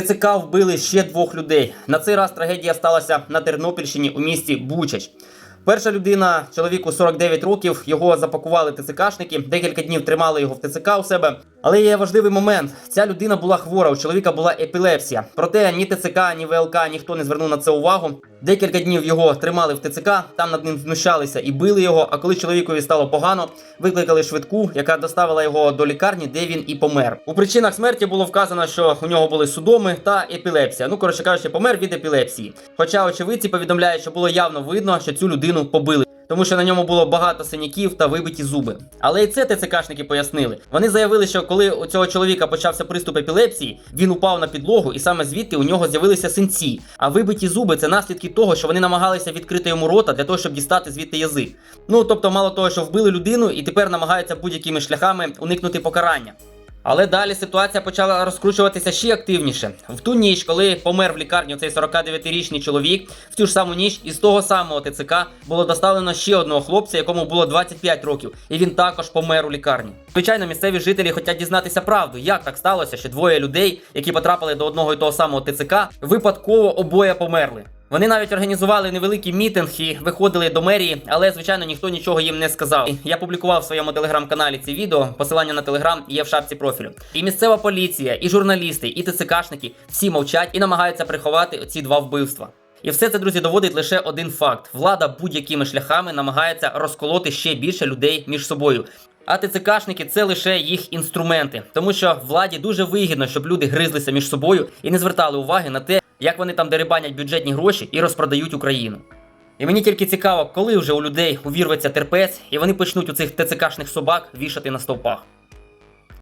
ТЦК вбили ще двох людей. На цей раз трагедія сталася на Тернопільщині у місті Бучач. Перша людина, чоловіку 49 років, його запакували ТЦКшники, декілька днів тримали його в ТЦК у себе. Але є важливий момент: ця людина була хвора, у чоловіка була епілепсія. Проте ні ТЦК, ні ВЛК ніхто не звернув на це увагу. Декілька днів його тримали в ТЦК, там над ним знущалися і били його. А коли чоловікові стало погано, викликали швидку, яка доставила його до лікарні, де він і помер. У причинах смерті було вказано, що у нього були судоми та епілепсія. Ну коротше кажучи, помер від епілепсії. Хоча очевидці повідомляють, що було явно видно, що цю людину побили. Тому що на ньому було багато синяків та вибиті зуби. Але і це ТЦКшники пояснили. Вони заявили, що коли у цього чоловіка почався приступ епілепсії, він упав на підлогу, і саме звідти у нього з'явилися синці. А вибиті зуби це наслідки того, що вони намагалися відкрити йому рота для того, щоб дістати звідти язик. Ну тобто, мало того, що вбили людину і тепер намагаються будь-якими шляхами уникнути покарання. Але далі ситуація почала розкручуватися ще активніше. В ту ніч, коли помер в лікарні цей 49-річний чоловік, в ту ж саму ніч із того самого ТЦК було доставлено ще одного хлопця, якому було 25 років, і він також помер у лікарні. Звичайно, місцеві жителі хочуть дізнатися правду, як так сталося, що двоє людей, які потрапили до одного і того самого ТЦК, випадково обоє померли. Вони навіть організували невеликий мітинг виходили до мерії, але звичайно ніхто нічого їм не сказав. Я публікував в своєму телеграм-каналі ці відео. Посилання на телеграм є в шапці профілю. І місцева поліція, і журналісти, і ТЦКшники всі мовчать і намагаються приховати ці два вбивства. І все це, друзі, доводить лише один факт: влада будь-якими шляхами намагається розколоти ще більше людей між собою. А ТЦКшники це лише їх інструменти, тому що владі дуже вигідно, щоб люди гризлися між собою і не звертали уваги на те, як вони там дерибанять бюджетні гроші і розпродають Україну. І мені тільки цікаво, коли вже у людей увірветься терпець, і вони почнуть у цих ТЦКшних собак вішати на стовпах.